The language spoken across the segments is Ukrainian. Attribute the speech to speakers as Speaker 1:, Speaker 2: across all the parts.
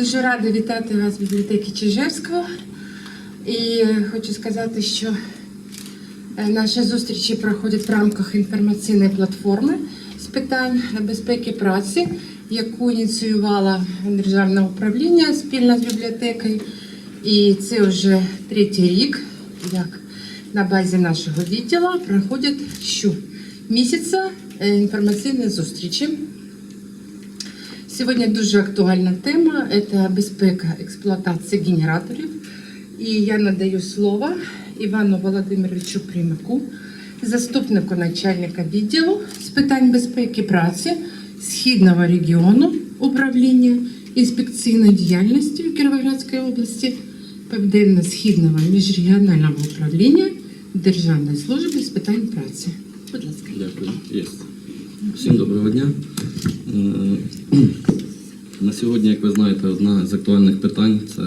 Speaker 1: Дуже рада вітати вас в бібліотеці Чижевського. І хочу сказати, що е, наші зустрічі проходять в рамках інформаційної платформи з питань безпеки праці, яку ініціювала державне управління спільно з бібліотекою. І це вже третій рік, як на базі нашого відділу проходять щомісяця е, інформаційні зустрічі. Сьогодні дуже актуальна тема це безпека експлуатації генераторів. І я надаю слово Івану Володимировичу Примаку, заступнику начальника відділу з питань безпеки праці Східного регіону управління інспекційної діяльності в Кіровоградській області, Південно-Східного міжрегіонального управління Державної служби з питань праці. Будь ласка.
Speaker 2: Дякую. Всім доброго дня. Е, На сьогодні, як ви знаєте, одна з актуальних питань це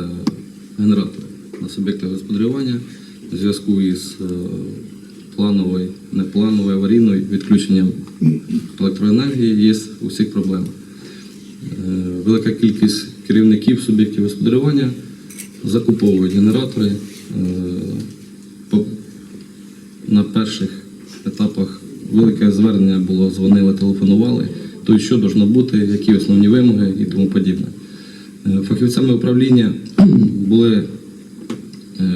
Speaker 2: генератори на суб'єктах господарювання у зв'язку із е, плановою, неплановою аварійною відключенням електроенергії є у всіх проблем. Е, Велика кількість керівників суб'єктів господарювання закуповують генератори. на перших етапах велике звернення було, дзвонили, телефонували, то що должно бути, які основні вимоги і тому подібне. Е, Фахівцями управління були е,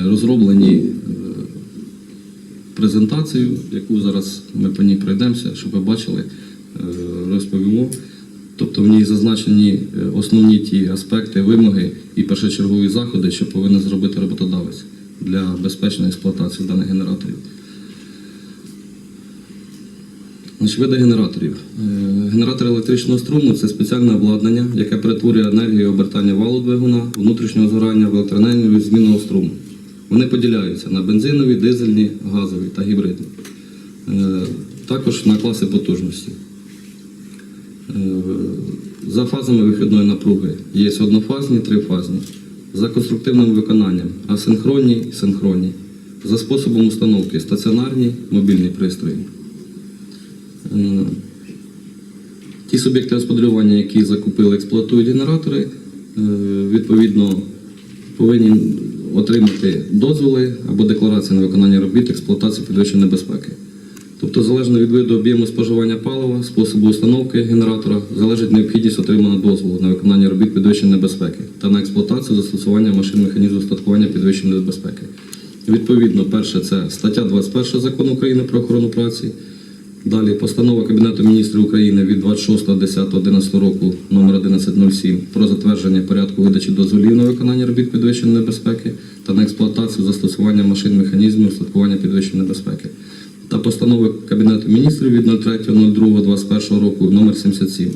Speaker 2: розроблені е, презентацію, яку зараз ми по ній пройдемося, щоб ви бачили, розповімо. Тобто в ній зазначені основні ті аспекти, вимоги і першочергові заходи, що повинен зробити роботодавець для безпечної експлуатації даних генераторів. Види генераторів. Е, Генератор електричного струму це спеціальне обладнання, яке перетворює енергію обертання валу двигуна, внутрішнього згорання в електроенергію змінного струму. Вони поділяються на бензинові, дизельні, газові та гібридні. Е, Також на класи потужності. Е, За фазами вихідної напруги є однофазні, трифазні. За конструктивним виконанням асинхронні і синхронні. За способом установки стаціонарні, мобільні пристрої. Ті суб'єкти господарювання, які закупили, експлуатують генератори, е, відповідно повинні отримати дозволи або декларації на виконання робіт експлуатації підвищеної безпеки. Тобто, залежно від виду об'єму споживання палива, способу установки генератора, залежить необхідність отриманого дозволу на виконання робіт підвищеної безпеки та на експлуатацію застосування машин механізму устаткування підвищеної безпеки. Відповідно, перше це стаття 21 закону України про охорону праці. Далі постанова Кабінету міністрів України від 26.10.11 року номер 1107 про затвердження порядку видачі дозволів на виконання робіт підвищеної безпеки та на експлуатацію застосування машин механізмів устаткування підвищеної безпеки. Та постанова Кабінету міністрів від 03.02.21 року номер 77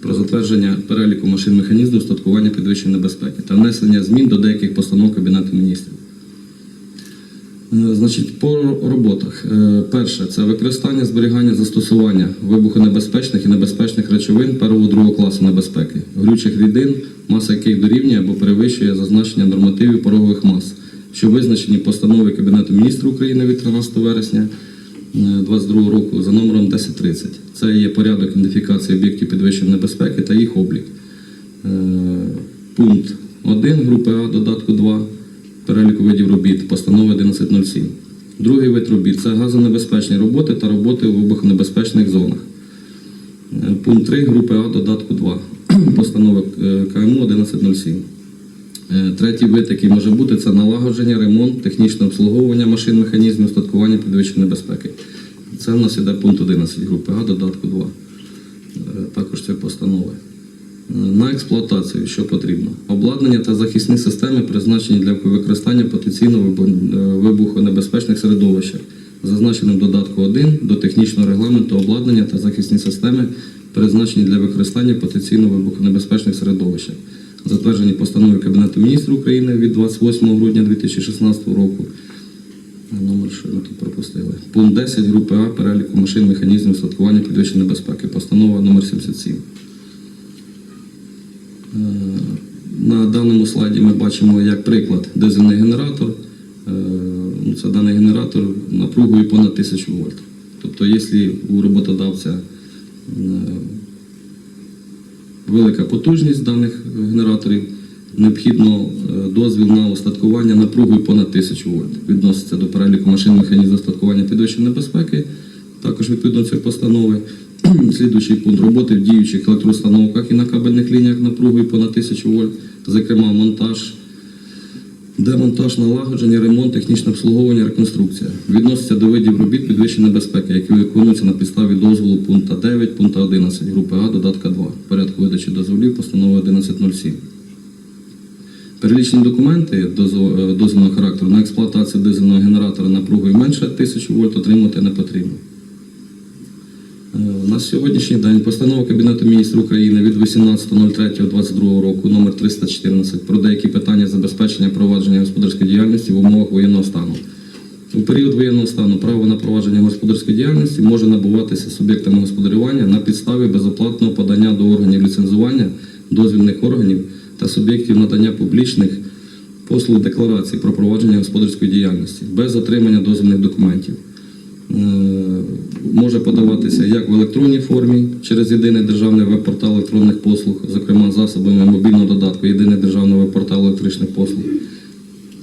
Speaker 2: про затвердження переліку машин механізмів устаткування підвищеної безпеки та внесення змін до деяких постанов Кабінету міністрів. Е, Значить, по роботах. Е, Перше це використання, зберігання, застосування вибухонебезпечних і небезпечних речовин первого другого класу небезпеки, горючих рідин, маса яких дорівнює або перевищує зазначення нормативів порогових мас, що визначені постановою Кабінету міністрів України від 13 вересня 2022 року за номером 1030. Це є порядок ідентифікації об'єктів підвищеної небезпеки та їх облік. Е, Пункт 1 групи А додатку 2 переліку видів робіт постанови 1107. Другий вид робіт це газонебезпечні роботи та роботи у вибухонебезпечних зонах. Е, Пункт 3 групи А додатку 2 постанови е, КМУ 1107. Е, Третій вид, який може бути, це налагодження, ремонт, технічне обслуговування машин, механізмів, устаткування підвищеної безпеки. Це в нас іде пункт 11 групи А додатку 2. Е, Також це постанови. На експлуатацію, що. Обладнання та захисні системи призначені для використання потенційно е, вибухонебезпечних середовищах, зазначеним додатку 1 до технічного регламенту обладнання та захисні системи, призначені для використання потенційно вибухонебезпечних середовищах, затверджені постановою Кабінету міністрів України від 28 грудня 2016 року. Е, Номер що ми тут пропустили. Пункт 10 групи А переліку машин механізмів устаткування підвищеної безпеки. Постанова номер 77. На даному слайді ми бачимо як приклад дизельний генератор. Е, ну, Це даний генератор напругою понад 1000 вольт. Тобто, якщо у роботодавця е, велика потужність даних генераторів, необхідно е, дозвіл на устаткування напругою понад 1000 вольт. Відноситься до переліку машин механізмів устаткування підвищеної небезпеки, також відповідно цієї постанови. Слідуючий пункт роботи в діючих електроустановках і на кабельних лініях напругою понад 1000 вольт, зокрема монтаж, демонтаж, налагодження, ремонт, технічне обслуговування, реконструкція. Відноситься до видів робіт підвищеної безпеки, які виконуються на підставі дозволу пункту 9, пункту 11 групи А, додатка 2, порядку видачі дозволів постанови 1107. Перелічні документи е, дозвільного характеру на експлуатацію дизельного генератора напругою менше 1000 вольт отримати не потрібно. Е, На сьогоднішній день постанова Кабінету міністрів України від 18.03.22 року номер 314 про деякі питання забезпечення провадження господарської діяльності в умовах воєнного стану. У період воєнного стану право на провадження господарської діяльності може набуватися суб'єктами господарювання на підставі безоплатного подання до органів ліцензування, дозвільних органів та суб'єктів надання публічних послуг декларації про провадження господарської діяльності без отримання дозвільних документів. Може подаватися як в електронній формі через єдиний державний веб-портал електронних послуг, зокрема засобами мобільного додатку Єдиний державний веб-портал електричних послуг,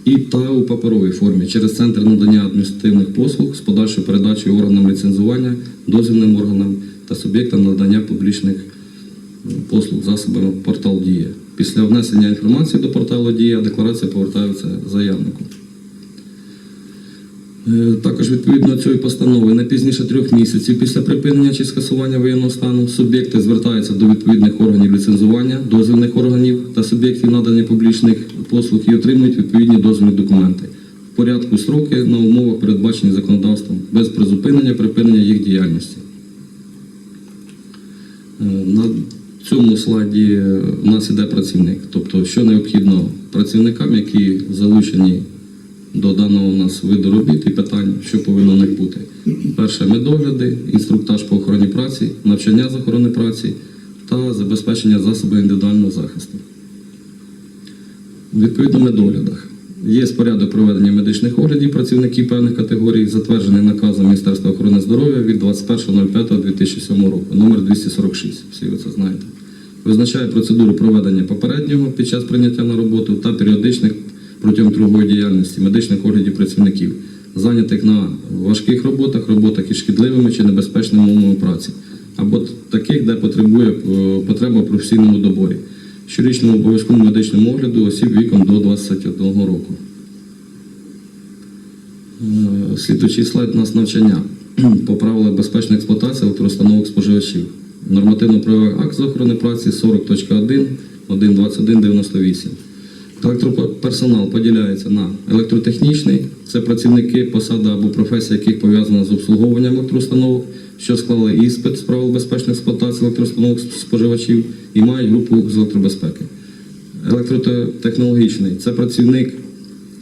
Speaker 2: і та у паперовій формі через центр надання адміністративних послуг з подальшою передачею органам ліцензування, дозвільним органам та суб'єктам надання публічних послуг засобами портал Дія. Після внесення інформації до порталу Дія декларація повертається заявнику. Е, Також відповідно цієї постанови не пізніше трьох місяців після припинення чи скасування воєнного стану суб'єкти звертаються до відповідних органів ліцензування, дозвільних органів та суб'єктів надання публічних послуг і отримують відповідні дозвільні документи в порядку строки на умовах, передбачені законодавством, без призупинення припинення їх діяльності. Е, На цьому слайді е, у нас іде працівник, тобто що необхідно працівникам, які залучені до даного у нас виду робіт і питань, що повинно в бути. Перше медогляди, інструктаж по охороні праці, навчання з охорони праці та забезпечення засобів індивідуального захисту. Відповідно, медоглядах. Є порядок проведення медичних оглядів працівників певних категорій, затверджений наказом Міністерства охорони здоров'я від 21.05.2007 року, номер 246. Всі ви це знаєте. Визначає процедуру проведення попереднього під час прийняття на роботу та періодичних протягом трудової діяльності медичних оглядів працівників, зайнятих на важких роботах, роботах із шкідливими чи небезпечними умовами праці, або таких, де потребує е, потреба в професійному доборі, щорічному обов'язковому медичному огляду осіб віком до 21 року. Е, Слідуючий слайд у нас навчання по правилах безпечної експлуатації електроустановок споживачів. Нормативно-правовий акт з охорони праці 40.1, 1.21.98. Електроперсонал поділяється на електротехнічний, це працівники, посада або професія, яких пов'язана з обслуговуванням електроустановок, що склали іспит з правил безпечної експлуатації електроустановок споживачів і мають групу з електробезпеки. Електротехнологічний це працівник,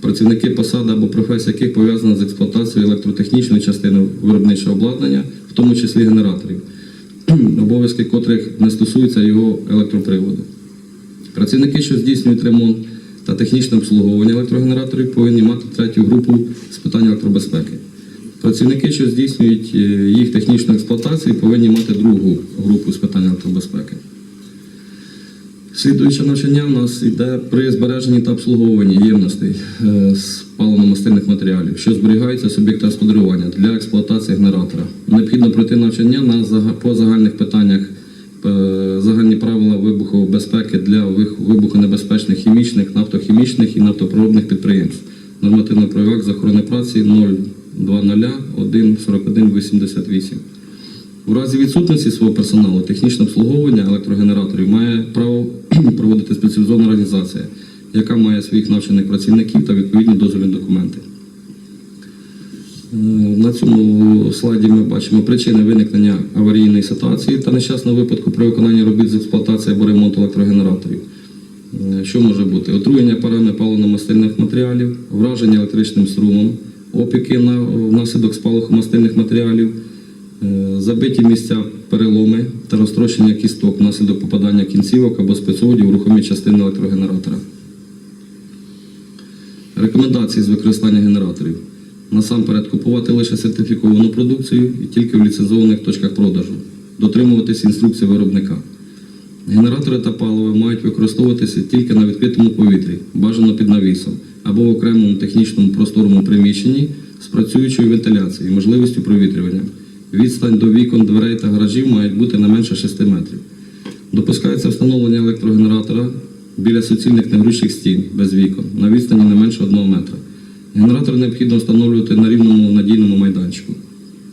Speaker 2: працівники посади або професія, яких пов'язана з експлуатацією електротехнічної частини виробничого обладнання, в тому числі генераторів, обов'язки котрих не стосуються його електроприводу. Працівники, що здійснюють ремонт та технічне обслуговування електрогенераторів, повинні мати третю групу з питань електробезпеки. Працівники, що здійснюють е, їх технічну експлуатацію, повинні мати другу групу з питань електробезпеки. Слідуюче навчання у нас йде при збереженні та обслуговуванні ємностей е, з паливно-мастильних матеріалів, що зберігаються суб'єкта господарювання для експлуатації генератора. Необхідно пройти навчання на по загальних питаннях е, загальні правила вибухової безпеки для вибухонебезпечних хімічних, нафтохімічних і нафтопроводних підприємств. Нормативно правовий акт з охорони праці 0201418. У разі відсутності свого персоналу технічне обслуговування електрогенераторів має право проводити спеціалізована організація, яка має своїх навчених працівників та відповідні дозвільні документи. Е, На цьому слайді ми бачимо причини виникнення аварійної ситуації та нещасного випадку при виконанні робіт з експлуатації або ремонту електрогенераторів. Е, Що може бути? Отруєння парами паливно-мастильних матеріалів, враження електричним струмом, опіки на внаслідок спалаху мастильних матеріалів, е, забиті місця переломи та розтрощення кісток внаслідок попадання кінцівок або спецоводів в рухомі частини електрогенератора. Рекомендації з використання генераторів. Насамперед купувати лише сертифіковану продукцію і тільки в ліцензованих точках продажу. Дотримуватись інструкцій виробника. Генератори та паливо мають використовуватися тільки на відкритому повітрі, бажано під навісом, або в окремому технічному просторному приміщенні з працюючою вентиляцією можливістю провітрювання. Відстань до вікон, дверей та гаражів мають бути не менше 6 метрів. Допускається встановлення електрогенератора біля суцільних негрущих стін без вікон на відстані не менше 1 метра. Генератор необхідно встановлювати на рівному надійному майданчику.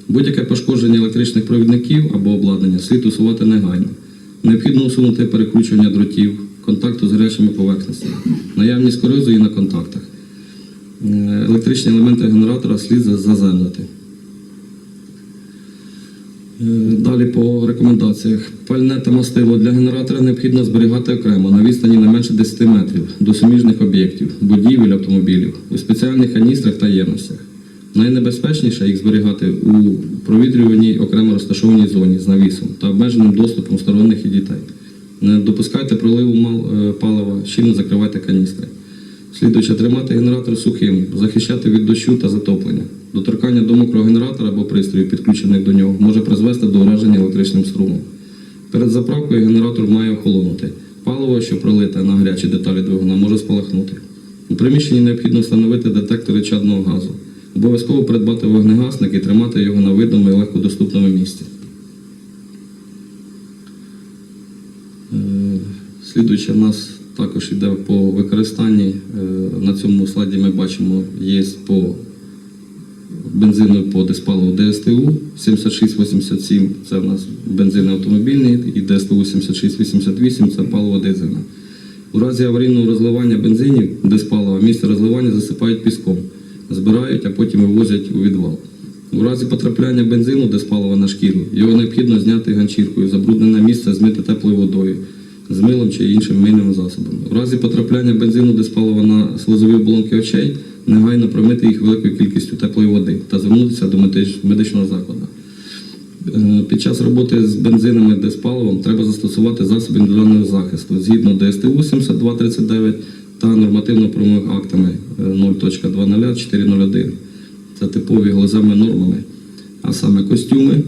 Speaker 2: Будь-яке пошкодження електричних провідників або обладнання слід усувати негайно. Необхідно усунути перекручування дротів, контакту з гарячими поверхностями, наявність корозії на контактах. Е, Електричні елементи генератора слід за- заземлити. Е, Далі по рекомендаціях. Пальне та мастило для генератора необхідно зберігати окремо на відстані не менше 10 метрів до суміжних об'єктів, будівель автомобілів у спеціальних каністрах та ємностях. Найнебезпечніше їх зберігати у провітрюваній окремо розташованій зоні з навісом та обмеженим доступом сторонніх і дітей. Не допускайте проливу е, палива, щільно закривайте каністри. Слідуюче тримати генератор сухим, захищати від дощу та затоплення. Доторкання до мокрого генератора або пристроїв, підключених до нього, може призвести до ураження електричним струмом. Перед заправкою генератор має охолонути. Паливо, що пролите на гарячі деталі двигуна, може спалахнути. У приміщенні необхідно встановити детектори чадного газу. Обов'язково придбати вогнегасник і тримати його на видному і легкодоступному місці. Е, Слідуюче в нас також йде по використанні. Е, На цьому слайді ми бачимо, є по бензину по диспаливу ДСТУ 7687 це в нас бензин автомобільний, і ДСТУ 7688 це паливо дизельне. У разі аварійного розливання бензинів диспалива місце розливання засипають піском, збирають, а потім вивозять у відвал. У разі потрапляння бензину диспалива на шкіру, його необхідно зняти ганчіркою, забруднене місце змити теплою водою, з милом чи іншим мильним засобом. У разі потрапляння бензину диспалива на слизові оболонки очей, негайно промити їх великою кількістю теплої води та звернутися до медичного закладу. Е, Під час роботи з бензинами диспаливом треба застосувати засоби індивідуального захисту згідно ДСТУ 7239 та нормативно-правовими актами е, 0.20.401. Це типові глазами нормами, а саме костюми,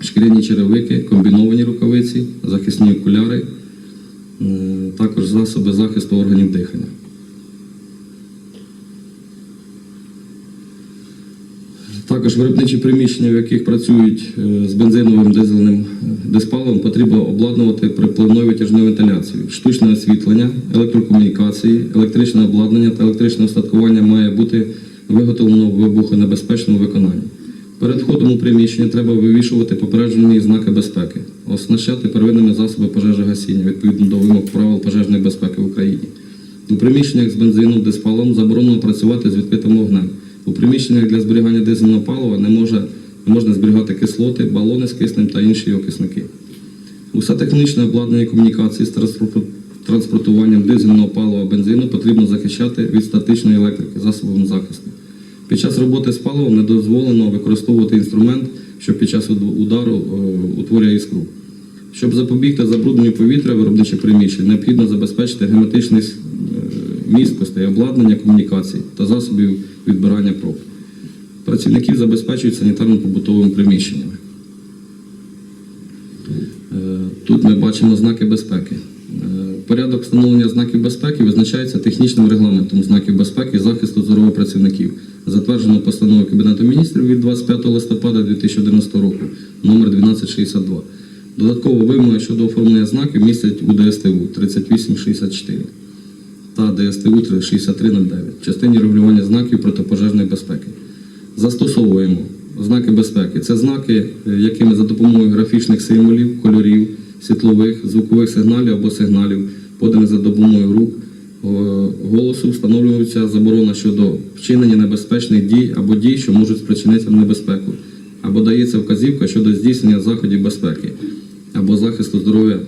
Speaker 2: шкіряні черевики, комбіновані рукавиці, захисні окуляри, е, також засоби захисту органів дихання. Також виробничі приміщення, в яких працюють е, з бензиновим дизельним е, диспаливом, потрібно обладнувати припливною витяжною вентиляцією. Штучне освітлення, електрокомунікації, електричне обладнання та електричне устаткування має бути виготовлено в вибухонебезпечному виконанні. Перед входом у приміщення треба вивішувати попереджені знаки безпеки, оснащати первинними засоби пожежогасіння відповідно до вимог правил пожежної безпеки в Україні. У приміщеннях з бензином, диспалом заборонено працювати з відкритим вогнем. У приміщеннях для зберігання дизельного палива не, може, не можна зберігати кислоти, балони з киснем та інші окисники. Усе технічне обладнання комунікації з транспортуванням дизельного палива бензину потрібно захищати від статичної електрики засобами захисту. Під час роботи з паливом не дозволено використовувати інструмент, що під час удару е, утворює іскру. Щоб запобігти забрудненню повітря виробничих приміщень, необхідно забезпечити герметичний місткостей, обладнання комунікацій та засобів відбирання проб. Працівників забезпечують санітарно-побутовими приміщеннями. Е, Тут ми бачимо знаки безпеки. Е, Порядок встановлення знаків безпеки визначається технічним регламентом знаків безпеки захисту здоров'я працівників, затверджено постановою Кабінету міністрів від 25 листопада 2011 року, номер 1262. Додатково вимоги щодо оформлення знаків містять у ДСТУ 3864 та ДСТУ 6309 в частині регулювання знаків протипожежної безпеки. Застосовуємо знаки безпеки. Це знаки, е, якими за допомогою графічних символів, кольорів, світлових, звукових сигналів або сигналів, поданих за допомогою рук, е, голосу, встановлюється заборона щодо вчинення небезпечних дій або дій, що можуть спричинити небезпеку, або дається вказівка щодо здійснення заходів безпеки, або захисту здоров'я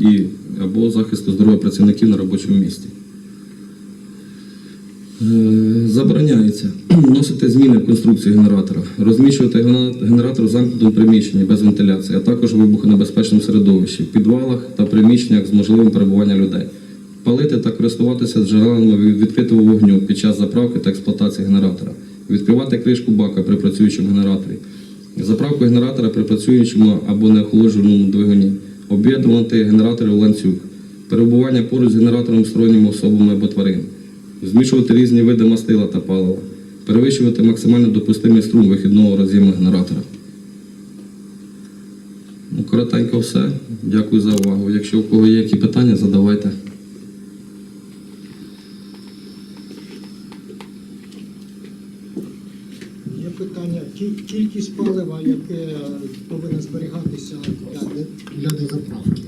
Speaker 2: і або захисту здоров'я працівників на робочому місці. Е, Забороняється вносити зміни в конструкцію генератора, розміщувати генератор в замкнутому приміщенні без вентиляції, а також в вибухонебезпечному середовищі, підвалах та приміщеннях з можливим перебуванням людей. Палити та користуватися джерелами від відкритого вогню під час заправки та експлуатації генератора, відкривати кришку бака при працюючому генераторі, заправку генератора при працюючому або неохолодженому двигуні, об'єднувати генератори в ланцюг, перебування поруч з генератором сторонніми особами або тварин, змішувати різні види мастила та палива, перевищувати максимально допустимий струм вихідного роз'єму генератора. Ну, коротенько все. Дякую за увагу. Якщо у кого є які питання, задавайте.
Speaker 3: Є питання, кількість палива, яке повинно зберігатися для, дозаправки.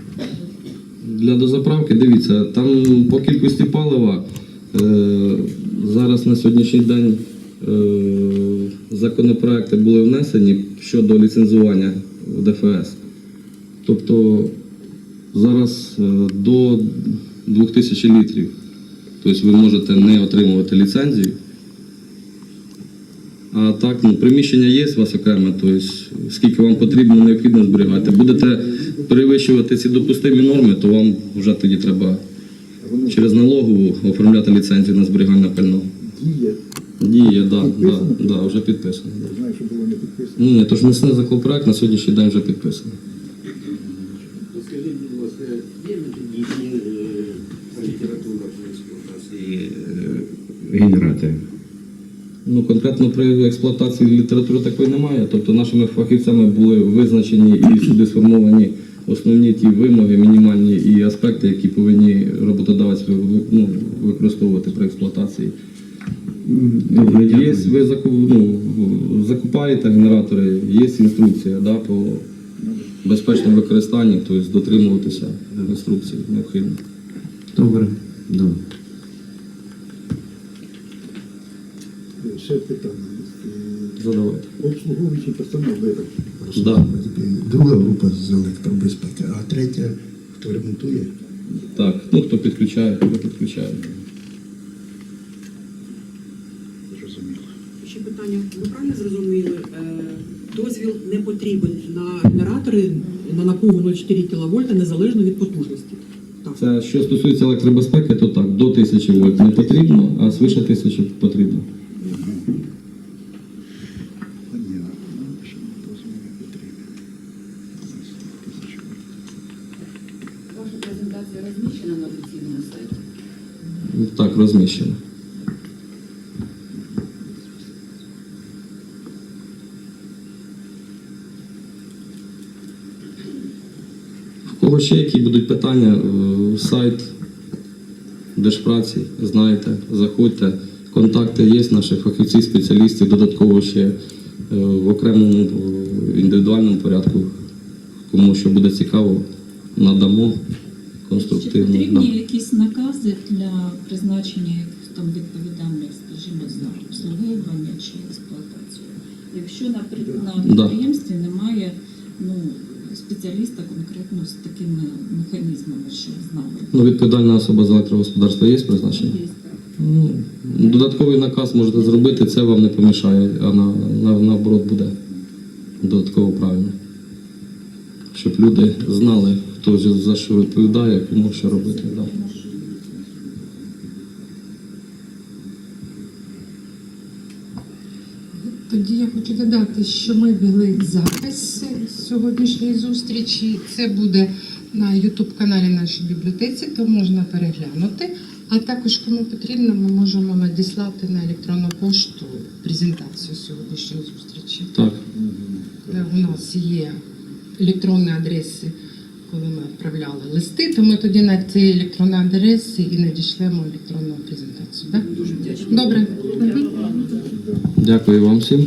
Speaker 2: Для дозаправки, дивіться, там по кількості палива зараз на сьогоднішній день е, законопроекти були внесені щодо ліцензування в ДФС. Тобто зараз е, до 2000 літрів. Тобто ви можете не отримувати ліцензію. А так, ну, приміщення є у вас окремо, тобто скільки вам потрібно, необхідно зберігати. Будете перевищувати ці допустимі норми, то вам вже тоді треба через налогову оформляти ліцензію на зберігання пального.
Speaker 4: Діє.
Speaker 2: Діє, да, да,
Speaker 4: Підписано?
Speaker 2: да, вже підписано.
Speaker 4: Я знаю, що було не підписано.
Speaker 2: Ні, тож несне законопроект на сьогоднішній день вже підписано.
Speaker 5: Скажіть, будь ласка, є методичні е, література про експлуатації генераторів?
Speaker 2: Ну, конкретно при експлуатації літератури такої немає. Тобто нашими фахівцями були визначені і сюди сформовані основні ті вимоги, мінімальні і аспекти, які повинні роботодавець ну, використовувати при експлуатації. Є, ви заку- ну, закупаєте генератори, є інструкція да, по безпечному використанні, тобто дотримуватися інструкцій необхідно.
Speaker 5: Добре. Добре.
Speaker 4: Ще питання.
Speaker 2: Задавайте.
Speaker 4: Обслуговуючі постанови,
Speaker 2: Да.
Speaker 4: Друга група з електробезпеки, а третя, хто ремонтує.
Speaker 2: Так, ну хто підключає, хто підключає.
Speaker 4: Зрозуміло.
Speaker 6: Ще питання. Ви правильно зрозуміли? Е, Дозвіл не потрібен на генератори на напругу 0,4 кВт незалежно від потужності. Так.
Speaker 2: Це що стосується електробезпеки, то так, до 1000 вольт не потрібно, а свише 1000 потрібно.
Speaker 4: Понятно. Що дозвіл не потрібен. Тисячу.
Speaker 7: Ваша презентація розміщена на офіційному сайті.
Speaker 2: Так, розміщено. В кого ще які будуть питання, е, сайт Держпраці, знаєте, заходьте. Контакти є наших фахівців, спеціалістів, додатково ще е, в окремому е, індивідуальному порядку. Кому що буде цікаво, надамо
Speaker 8: Чи
Speaker 2: конструктивно.
Speaker 8: потрібні
Speaker 2: Да.
Speaker 8: якісь накази для призначення там відповідальних, скажімо, за обслуговування чи експлуатацію? Якщо на, при- на
Speaker 2: Да.
Speaker 8: підприємстві немає ну, спеціаліста конкретно з такими механізмами, що знали.
Speaker 2: Ну, відповідальна особа з електрогосподарства є призначення? Ну, додатковий наказ можете зробити, це вам не помішає, а на, на, наоборот буде додатково правильно. Щоб люди знали, хто за- за що відповідає, кому що робити. Да.
Speaker 1: Тоді я хочу додати, що ми вели запис сьогоднішньої зустрічі. Це буде на youtube каналі нашій бібліотеці, то можна переглянути. А також, кому потрібно, ми можемо надіслати на електронну пошту презентацію сьогоднішньої зустрічі.
Speaker 2: Так.
Speaker 1: Е, У нас є електронні адреси, коли ми відправляли листи, то ми тоді на ці електронні адреси і надішлемо електронну презентацію. Да? Добре.
Speaker 2: Дякую вам всім.